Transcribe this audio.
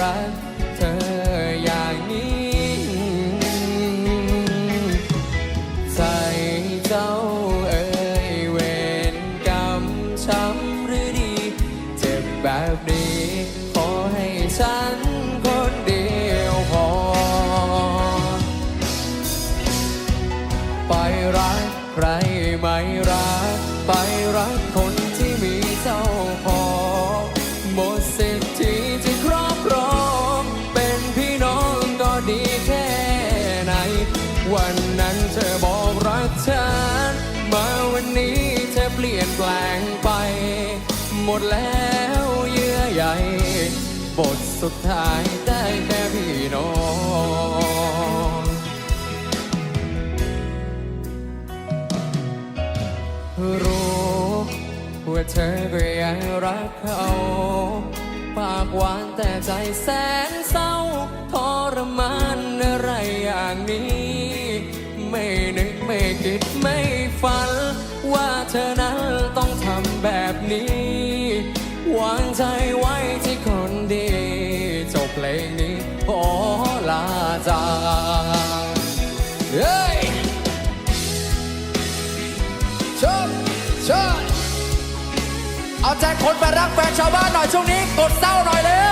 รักเธออย่างนี้ใจเจ้าเอ่ยเวรกรรมช้ำหรือดี เจ็บแบบนี้ขอให้ฉันคนเดียวพอ ไปรักใครไม่รัก ไปรักคน วันนั้นเธอบอกรักฉันมาวันนี้เธอเปลี่ยนแปลงไป หมดแล้วเยื่อใยบทสุดท้ายได้แค่พี่น้องรู้ว่าเธอก็ยังรักเขา ปากหวานแต่ใจแสนเศร้า ไม่คิดไม่ฝัน ว่าเธอนั้นต้องทำแบบนี้ วางใจไว้ที่คนดี จบเพลงนี้ขอลาจากเฮ้ยชิญเชิญเอาใจคนไปรักแฟนชาวบ้านหน่อยช่วงนี้ กดเศร้าหน่อยเร็